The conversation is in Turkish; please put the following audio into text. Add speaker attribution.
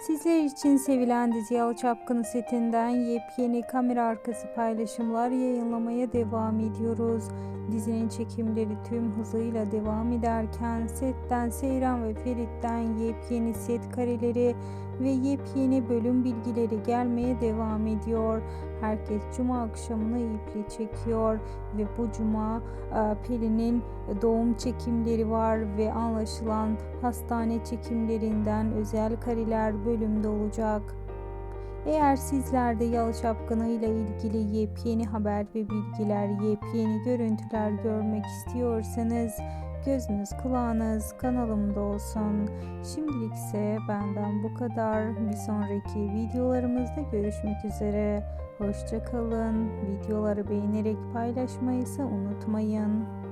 Speaker 1: Sizler için sevilen dizi Çapkını setinden yepyeni kamera arkası paylaşımlar yayınlamaya devam ediyoruz. Dizinin çekimleri tüm hızıyla devam ederken setten Seyran ve Ferit'ten yepyeni set kareleri ve yepyeni bölüm bilgileri gelmeye devam ediyor. Herkes cuma akşamını iple çekiyor ve bu cuma e, Pelin'in doğum çekimleri var ve anlaşılan hastane çekimlerinden özel kareler bölümde olacak. Eğer sizler de Yalı Çapkını ile ilgili yepyeni haber ve bilgiler, yepyeni görüntüler görmek istiyorsanız gözünüz kulağınız kanalımda olsun. Şimdilik ise benden bu kadar. Bir sonraki videolarımızda görüşmek üzere. Hoşçakalın. Videoları beğenerek paylaşmayı ise unutmayın.